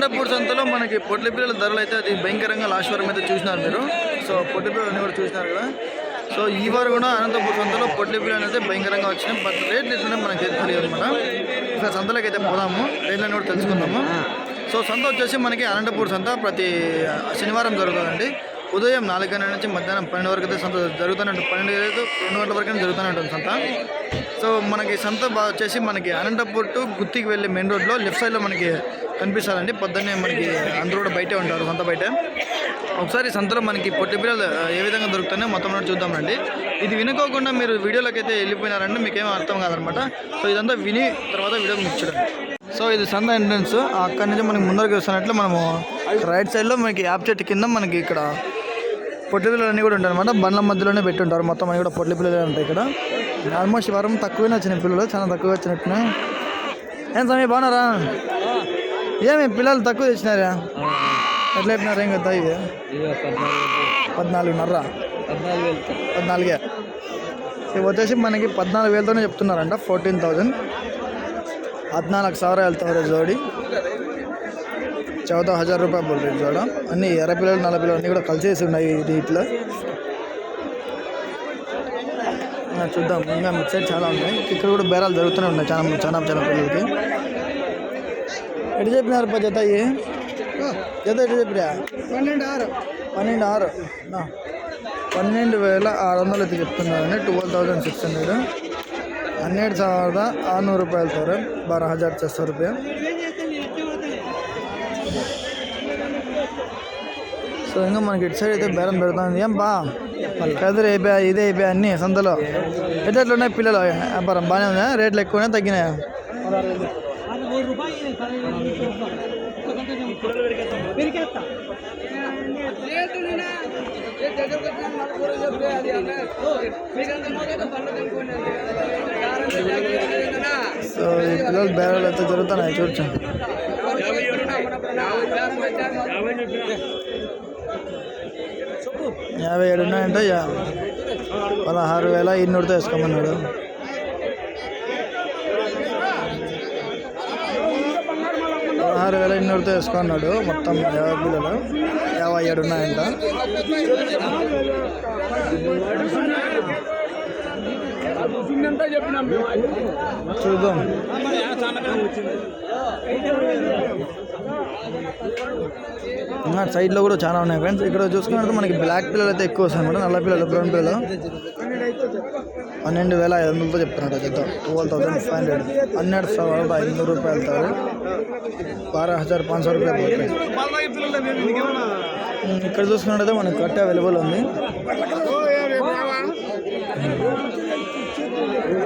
అనంతపూర్ సంతలో మనకి పొట్లి పిల్లల ధరలు అయితే అది భయంకరంగా లాస్ట్ వారం అయితే చూసినారు మీరు. సో పొట్లి పిల్లలు కూడా చూసినారు కదా. సో ఈ వారు కూడా అనంతపూర్ సంతలో పొట్లి పిల్లలు అయితే భయంకరంగా వచ్చినాయి. బట్ రేట్లు ఎట్లనే మనకి తెలియదు అనమాట ఇక్కడ సంతలోకి అయితే పోదాము. రేట్లను కూడా తెలుసుకుందాము. సో సంత వచ్చేసి మనకి అనంతపూర్ సంత ప్రతి శనివారం జరుగుతుందండి. ఉదయం నాలుగు గంటల నుంచి మధ్యాహ్నం పన్నెండు వరకు అయితే సంత జరుగుతూనే ఉంటుంది పన్నెండు రెండు గంటల వరకు జరుగుతూనే ఉంటుంది సంత. సో మనకి సంత వచ్చేసి మనకి అనంతపూర్ టు గుత్తికి వెళ్ళే మెయిన్ రోడ్లో లెఫ్ట్ సైడ్లో మనకి కనిపిస్తారండి పొద్దున్నే మనకి అందరూ కూడా బయటే ఉంటారు సంత బయట. ఒకసారి సంతలో మనకి పొట్టి పిల్లలు ఏ విధంగా దొరుకుతాయో మొత్తం కూడా చూద్దామండి ఇది వినుకోకుండా మీరు వీడియోలోకి అయితే వెళ్ళిపోయినారంటే మీకు అర్థం కాదనమాట. సో ఇదంతా విని తర్వాత వీడియో ముచ్చడం సో ఇది సంత ఎంట్రన్స్ అక్కడి నుంచి మనకి ముందరికి వస్తున్నట్లు మనము రైట్ సైడ్లో మనకి యాప్ చెట్టు కింద మనకి ఇక్కడ పొట్టి పిల్లలు అన్నీ కూడా ఉంటాయి అనమాట బండ్ల మధ్యలోనే పెట్టి ఉంటారు మొత్తం అన్నీ కూడా పొట్టి పిల్లలే ఉంటాయి ఇక్కడ. ఆల్మోస్ట్ వరం తక్కువే వచ్చినాయి పిల్లలు చాలా తక్కువ వచ్చినట్టునే. ఏం సమయం బాగున్నారా? ఏమి పిల్లలు తక్కువ తెచ్చినారా? ఎట్లా చెప్పినారా ఏం కదా ఇది? పద్నాలుగున్నర. పద్నాలుగే. ఇవి వచ్చేసి మనకి పద్నాలుగు వేలతోనే చెప్తున్నారంట ఫోర్టీన్ థౌజండ్ పద్నాలుగు సవర వెళ్తారు జోడి. చౌదా హజార్ రూపాయలు బోల్ రేట్ చూడ అన్ని ఎర్ర పిల్లలు నల్ల పిల్లలు అన్నీ కూడా కలిసేసి ఉన్నాయి వీటిలో చూద్దాం ఇంకా మిడ్ సైడ్ చాలా ఉన్నాయి ఇక్కడ కూడా బేరాలు జరుగుతూనే ఉన్నాయి చాలా చాలా చాలా పిల్లలకి ఎటు చెప్పినారు పా జత ఇవి జత ఎటు చెప్పిరా పన్నెండు ఆరు పన్నెండు ఆరు నా. పన్నెండు వేల ఆరు వందలు అయితే చెప్తున్నారండి ట్వెల్వ్ థౌజండ్ సిక్స్ హండ్రెడ్ ಹನ್ನೆರಡು ಸಾವಿರದ ಆರುನೂರು ರೂಪಾಯಿ ಹೇಳ್ತಾರೆ ಬಾರ ಹಜಾರ್ ಛ ಸौ ರೂಪಾಯಿ సో ఇంకా మనకి ఇటు సైడ్ అయితే బేరం పెడుతుంది ఏం బా కదిరి అయిపోయా ఇదే అయిపోయా అన్నీ సంతలో. ఎట్లా ఎట్లా ఉన్నాయి పిల్లలు? వ్యాపారం బాగానే ఉందా? రేట్లు ఎక్కువనే తగ్గినాయా? సో ఈ పిల్లలు బేరాలు అయితే జరుగుతున్నాయి చూడచ్చు యాభై ఏడు ఉన్నాయంటే యా. పదహారు వేల ఇన్నూరుతో వేసుకోమన్నాడు. పదహారు వేల ఇన్నూరుతో వేసుకున్నాడు మొత్తం యాభై పిల్లలు యాభై ఏడు ఉన్నాయంట. చూద్దాం. సైడ్లో కూడా చాలా ఉన్నాయి ఫ్రెండ్స్. ఇక్కడ చూసుకున్నట్టు మనకి బ్లాక్ పిల్లలు అయితే ఎక్కువ వస్తాయి అనమాట నల్ల పిల్లలు బ్రౌన్ పిల్లలు. పన్నెండు వేల ఐదు వందలతో చెప్తున్నట్టు జత ట్వెల్వ్ థౌసండ్ ఫైవ్ హండ్రెడ్ పన్నెండు ఐదు ఐదునూరు రూపాయలు తాడు. బారా హజార్ పాంచ్ సో రూపాయలు ఇక్కడ చూసుకున్నట్టయితే మనకి కట్ట అవైలబుల్ ఉంది.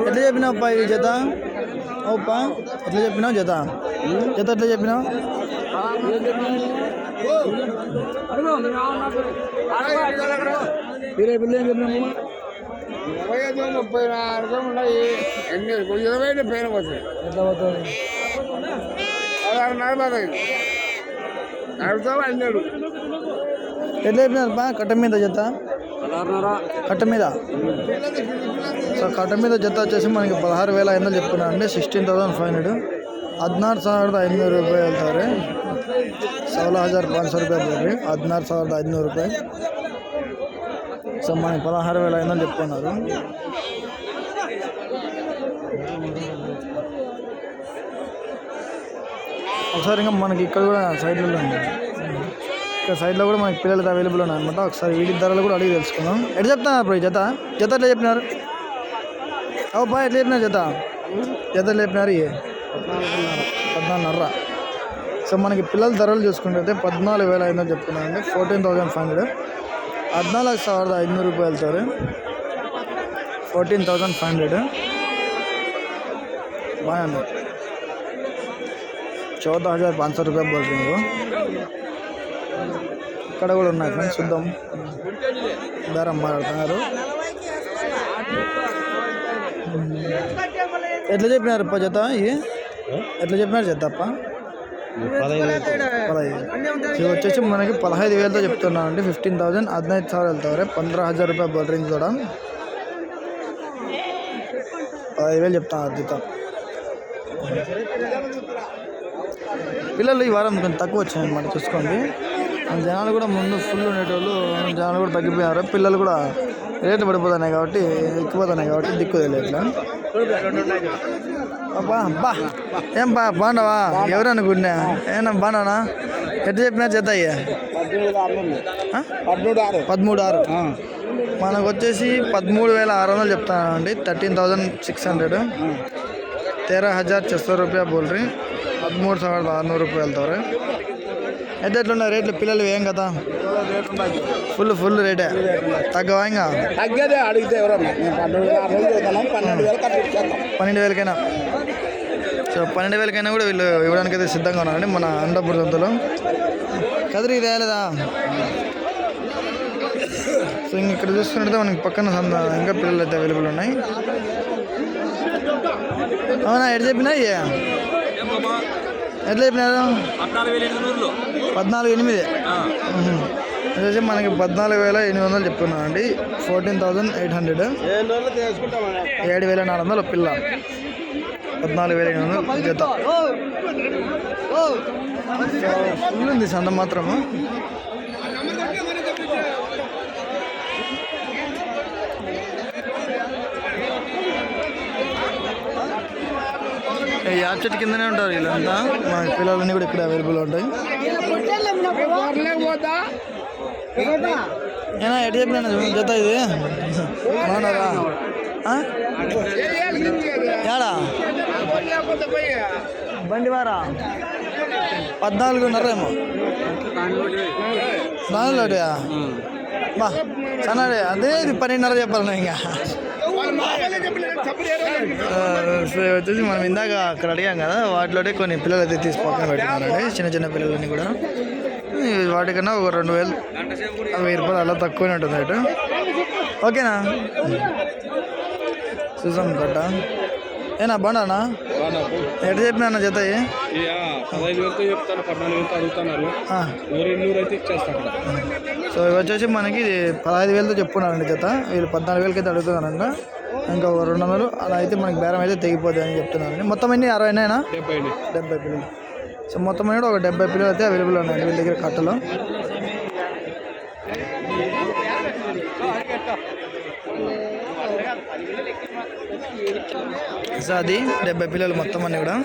ఎట్లా చెప్పినావు ఈ జత? ఓప్పా ఎట్లా చెప్పినావు జత? జత ఎట్లా చెప్పినావు? ఇరవై పిల్లలు ఏం చెప్పినాము ఇరవై ఐదు ముప్పై నాలుగు ఉన్నాయి ఎన్ని ఇరవై ఐదు పైన పోతాయి ఎట్లా పోతుంది పదహారు నలభై ఐదు నడుస్తావు అన్నాడు ఎట్లా చెప్పినారు బా కట్ట మీద జత కట్ట మీద సో కట్ట మీద జత వచ్చేసి మనకి పదహారు వేల ఐదు వందలు చెప్తున్నా అండి సిక్స్టీన్ థౌసండ్ ఫైవ్ హండ్రెడ్ ಹದಿನಾರು ಸಾವಿರದ ಐನೂರು ರೂಪಾಯಿ ಹೇಳ್ತಾರೆ सोलह हज़ार पाँच सौ रूपये बोल रहे हद्नार सवि ऐदूर रूपये సో మనకి పదహారు వేల ఐదు చెప్పుకున్నారు ఒకసారి ఇంకా మనకి ఇక్కడ కూడా సైడ్లలో ఉంది ఇక్కడ సైడ్లో కూడా మనకి పిల్లలకి అవైలబుల్ ఉన్నాయన్నమాట ఒకసారి వీటి ధరలు కూడా అడిగి తెలుసుకుందాం. ఎట్లా చెప్తున్నారు ఇప్పుడు జత? జత ఎట్లా చెప్పినారు? ఓ బాయ్ ఎట్లా చెప్పినారు జత? జత ఎట్లా చెప్పినారు? పద్నాలుగున్నర. సో మనకి పిల్లల ధరలు చూసుకుంటే పద్నాలుగు వేల ఐదు వందలు చెప్తున్నారండి ఫోర్టీన్ థౌజండ్ ఫైవ్ హండ్రెడ్ ಹದಿನಾಲ್ಕು ಸಾವಿರದ ಐದುನೂರು ರೂಪಾಯಿ ಹೇಳ್ತಾರೆ ಫೋರ್ಟೀನ್ ತೌಸಂಡ್ ಫೈವ್ ಹಂಡ್ರೆಡ್ బాగా చౌదా హజార్ పాంచ్ సో రూపాయలు బోల్ మీరు ఇక్కడ కూడా ఉన్నాయి ఫ్రెండ్స్ చూద్దాం బేరం మాట్లాడుతున్నారు ఎట్లా చెప్పినారు అప్ప జత ఇవి ఎట్లా చెప్పినారు జత అప్ప పదహైదు వచ్చేసి మనకి పదహైదు వేలతో చెప్తున్నాను అండి. ఫిఫ్టీన్ థౌసండ్ హద్నైదు సార్ వెళ్తావరే పంద్ర హజార్ రూపాయ బోల్ రింగ్ కూడా. పదహైదు వేలు చెప్తాను అర్జిత పిల్లలు ఈ వారం కొంచెం తక్కువ వచ్చాయి అన్నమాట చూసుకోండి. జనాలు కూడా ముందు ఫుల్ ఉండేటోళ్ళు జనాలు కూడా తగ్గిపోయారు. పిల్లలు కూడా రేట్లు పడిపోతున్నాయి కాబట్టి ఎక్కువ కాబట్టి దిక్కు తెలియట్లా. అబ్బా బా. ఏం బా బాండవా ఎవరు అనుకున్నా ఏనా బాగున్నానా? ఎట్లా చెప్పినా చేత పదమూడు ఆరు. మనకు వచ్చేసి పదమూడు వేల ఆరు వందలు చెప్తాను అండి థర్టీన్ థౌజండ్ సిక్స్ హండ్రెడ్. తేరా హజార్ చెస్తో రూపాయ బోల్రి పదమూడు సవాళ్ళ ఆరునూరు రూపాయలతో అయితే ఎట్లున్నాయి రేట్లు? పిల్లలు ఏం కదా? ఫుల్ ఫుల్ రేటే. తగ్గవా ఇంకా? తగ్గదే అడిగితే ఎవరన్నా. పన్నెండు వేలకైనా. సో పన్నెండు వేలకైనా కూడా వీళ్ళు ఇవ్వడానికి అయితే సిద్ధంగా ఉన్నారండి మన అండపూర్ సంతలో కదిరి లేదా సో ఇంక ఇక్కడ చూసుకున్నట్టు మనకి పక్కన ఇంకా పిల్లలు అయితే అవైలబుల్ ఉన్నాయి. అవునా ఎటు చెప్పినా ఇయ్యా? ఎట్లా చెప్పినారు? పద్నాలుగు ఎనిమిది. మ్మ్. వచ్చేసి మనకి పద్నాలుగు వేల ఎనిమిది వందలు చెప్తున్నాను అండి ఫోర్టీన్ థౌజండ్ ఎయిట్ హండ్రెడ్. ఏడు వేల నాలుగు వందలు పిల్ల. పద్నాలుగు వేల ఎనిమిది వందలు జత ఫుల్ ఉంది సంత మాత్రము. యాప్ చెట్టు కిందనే ఉంటారు వీళ్ళంతా. మా పిల్లలన్నీ కూడా ఇక్కడ అవైలబుల్ ఉంటాయి. ఏనా ఎటు చెప్పినా జత ఇది? ఆ? ఏడా బండి వారా పద్నాలుగున్నర ఏమో. దానిలోటియా బా సన్నడే. అదే ఇది పన్నెండున్నర చెప్పాలి ఇంకా. వచ్చేసి మనం ఇందాక అక్కడ అడిగాం కదా వాటిలోనే కొన్ని పిల్లలు అయితే తీసి పక్కన పెట్టినారండి చిన్న చిన్న పిల్లలని కూడా. వాటికన్నా ఒక రెండు వేలు వెయ్యి రూపాయలు అలా తక్కువనే ఉంటుంది రేటు. ఓకేనా? చూసాం కట్ట. ఏనా బాగున్నానా? ఎటు చెప్పినా జత ఇయ్యి? పదహైదు వేలతో చెప్తాను పద్నాలుగు వేలతో అడుగుతున్నారు. ఆ, ఎవరు ఎన్నూరు అయితే ఇచ్చేస్తాను సో ఇవి వచ్చేసి మనకి పదహైదు వేలతో చెప్పున్నారండి జత. వీళ్ళు పద్నాలుగు వేలకి అయితే అడుగుతున్నారంట. ఇంకా ఒక రెండు వందలు. అలా అయితే మనకి బేరం అయితే తెగిపోద్ది అని చెప్తున్నారండి. మొత్తం ఎన్ని అరవైనా డెబ్బై డెబ్బై పిల్లలు. సో మొత్తం అనేది ఒక డెబ్బై పిల్లలు అయితే అవైలబుల్ ఉన్నాయండి వీళ్ళ దగ్గర కట్టలో. సో అది డెబ్బై పిల్లలు మొత్తం అన్నీ కూడా.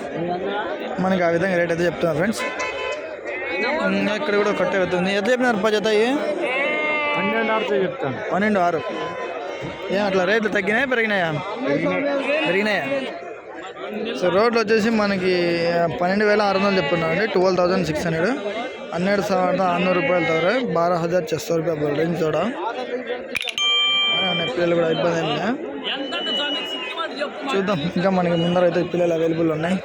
మనకి ఆ విధంగా రేట్ అయితే చెప్తున్నారు ఫ్రెండ్స్. ఇక్కడ కూడా కట్టే వెళ్తుంది ఎంత చెప్పినారు పా పన్నెండు ఆరుతో చెప్తాను. పన్నెండు ఆరు. ఏం అట్లా రేట్లు తగ్గినాయా పెరిగినాయా? పెరిగినాయా? సో రోడ్లు వచ్చేసి మనకి పన్నెండు వేల ఆరు వందలు చెప్తున్నాం అండి. Twelve thousand six hundred. Hundred సవర్ద అన్నూరు రూపాయలు తర్వాత బారా హజార్ చెస్ రూపాయలు రేంజ్ చూడ పిల్లలు కూడా ఇబ్బంది అయింది చూద్దాం. ఇంకా మనకి ముందర అయితే పిల్లలు అవైలబుల్ ఉన్నాయి.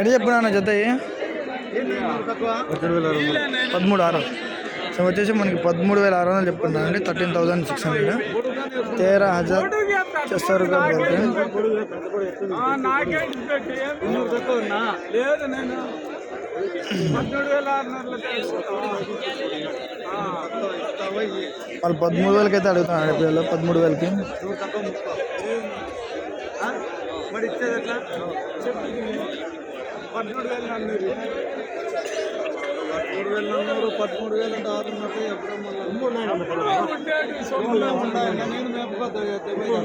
ఎటు చెప్పినా జత? పదమూడు ఆరు. సో వచ్చేసి మనకి పదమూడు వేల ఆరు వందలు చెప్పుకున్నాను అండి థర్టీన్ థౌసండ్ సిక్స్ హండ్రెడ్. తేరా హజార్ చేస్తారు రూపాయలు వాళ్ళు పదమూడు వేలకి అయితే అడుగుతున్నాడు పిల్లలు పదమూడు వేలకి. మరి ఇచ్చేది ఎట్లా పదమూడు వేలు అన్నారు పదమూడు వేలు అన్నారు పదమూడు వేలు అంటే ఆరున్నర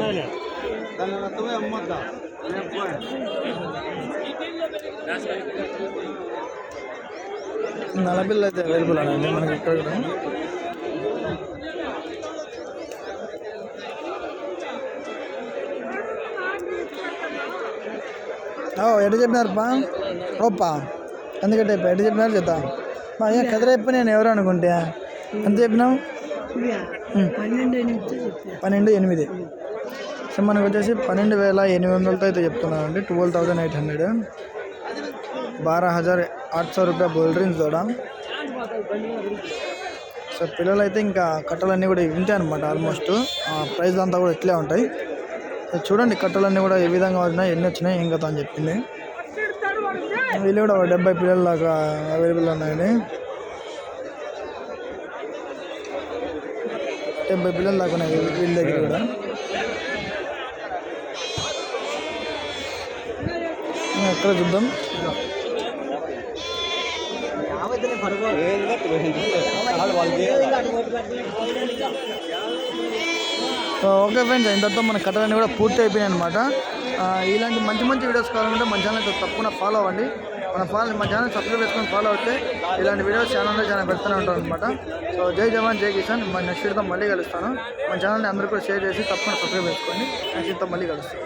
నేను దాన్ని అమ్మద్దా నలపిల్లలు అయితే అవైలబుల్ అండి మనకి ఇక్కడ ఎటు చెప్పినారు పా? ఓపా ఎందుకంటే ఎటు చెప్పినారు చెప్తా. మా అయ్యా కదిరేపు నేను ఎవరు అనుకుంటే? ఎంత చెప్పినావు. పన్నెండు ఎనిమిది సో మనకు వచ్చేసి పన్నెండు వేల ఎనిమిది వందలతో అయితే చెప్తున్నాను అండి ట్వెల్వ్ థౌజండ్ ఎయిట్ హండ్రెడ్ బారా హజార్ ఆట్ సో రూపాయ బోల్ డ్రింక్స్ కూడా సో పిల్లలు అయితే ఇంకా కట్టలన్నీ కూడా వింటాయి అనమాట ఆల్మోస్ట్ ప్రైస్ అంతా కూడా ఇట్లే ఉంటాయి. సో చూడండి కట్టలన్నీ కూడా ఏ విధంగా వచ్చినాయి ఎన్ని వచ్చినాయి ఏం కదా అని చెప్పింది. వీళ్ళు కూడా డెబ్బై పిల్లల దాకా అవైలబుల్ ఉన్నాయని డెబ్బై పిల్లల దాకా ఉన్నాయి వీళ్ళ దగ్గర కూడా. ఎక్కడ చూద్దాం? సో ఓకే ఫ్రెండ్స్ ఇంతతో మన కథలన్నీ కూడా పూర్తి అయిపోయాయి అనమాట ఇలాంటి మంచి మంచి వీడియోస్ కావాలంటే మన ఛానల్ తప్పకుండా ఫాలో అవ్వండి. మన ఫాలో మన ఛానల్ సబ్స్క్రైబ్ చేసుకొని ఫాలో అవుతే ఇలాంటి వీడియోస్ ఛానల్లో చాలా పెడుతూనే ఉంటాం అనమాట సో జై జవాన్ జై కిసాన్. మన నెక్స్ట్ వీడియోతో మళ్ళీ కలుస్తాను. మన ఛానల్ని అందరూ కూడా షేర్ చేసి తప్పకుండా సబ్స్క్రైబ్ చేసుకోండి. నెక్స్ట్ వీడియోతో మళ్ళీ కలుస్తాను.